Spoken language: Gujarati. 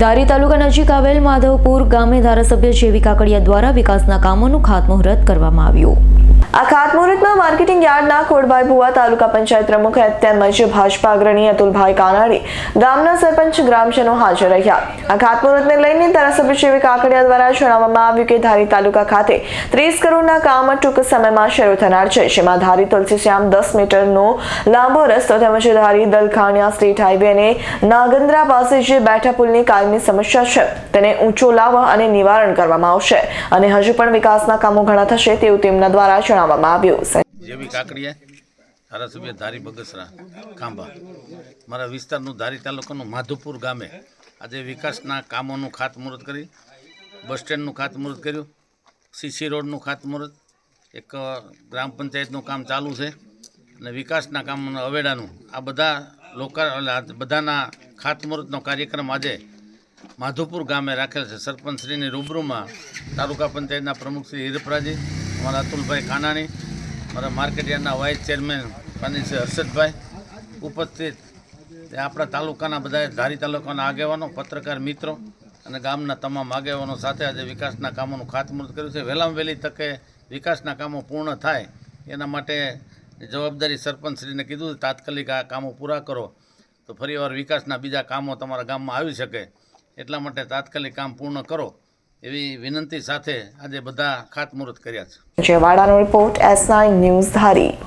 ધારી તાલુકા નજીક આવેલ માધવપુર ગામે ધારાસભ્ય જેવી કાકડિયા દ્વારા વિકાસના કામોનું ખાતમુહૂર્ત કરવામાં આવ્યું. આ ખાતમુહૂર્તમાં માર્કેટિંગ યાર્ડના ખોડભાઈ ભુવા તાલુકા પંચાયત પ્રમુખ તેમજ ભાજપા અગ્રણી અતુલભાઈ કાનાણી ગામના સરપંચ ગ્રામજનો હાજર રહ્યા. આ ખાતમુહૂર્તને લઈને ધારાસભ્ય જેવી કાકડિયા દ્વારા જણાવવામાં આવ્યું કે ધારી તાલુકા ખાતે ત્રીસ કરોડના કામ ટૂંક સમયમાં શરૂ થનાર છે. જેમાં ધારી તુલસીશ્યામ દસ મીટરનો લાંબો રસ્તો તેમજ ધારી દલખાણિયા સ્ટેટ હાઈવે અને નાગંદ્રા પાસે જે બેઠા પુલની કાયમી સમસ્યા છે, તેને ઊંચો લાવવા અને નિવારણ કરવામાં આવશે. અને હજુ પણ વિકાસના કામો ઘણા થશે તેવું તેમના દ્વારા જણાવવામાં આવ્યું જેવી કાકડીયા ધારાસભ્ય ધારી બગસરા ખાંભા. મારા વિસ્તારનું ધારી તાલુકાનું માધુપુર ગામે આજે વિકાસના કામોનું ખાતમુહૂર્ત કરી, બસ સ્ટેન્ડનું ખાતમુહૂર્ત કર્યું, સીસી રોડનું ખાતમુહૂર્ત, એક ગ્રામ પંચાયતનું કામ ચાલુ છે અને વિકાસના કામોનું અવેડાનું આ બધા લોકા બધાના ખાતમુહૂર્તનો કાર્યક્રમ આજે માધુપુર ગામે રાખેલ છે. સરપંચશ્રીની રૂબરૂમાં તાલુકા પંચાયતના પ્રમુખ શ્રી હિરપરાજી અમારા અતુલભાઈ કાનાણી મારા માર્કેટ યાર્ડના વાઇસ ચેરમેન પાની શ્રી હર્ષદભાઈ, ઉપસ્થિત આપણા તાલુકાના બધા ધારી તાલુકાના આગેવાનો, પત્રકાર મિત્રો અને ગામના તમામ આગેવાનો સાથે આજે વિકાસના કામોનું ખાતમુહૂર્ત કર્યું છે. વહેલામાં વહેલી તકે વિકાસના કામો પૂર્ણ થાય એના માટે જવાબદારી સરપંચશ્રીને કીધું તાત્કાલિક આ કામો પૂરા કરો તો ફરીવાર વિકાસના બીજા કામો તમારા ગામમાં આવી શકે. એટલા માટે તાત્કાલિક કામ પૂર્ણ કરો. એવી વિનંતી સાથે આજે બધા ખાતમુહૂર્ત કર્યા છે. વાડાનો report S nine news Dhari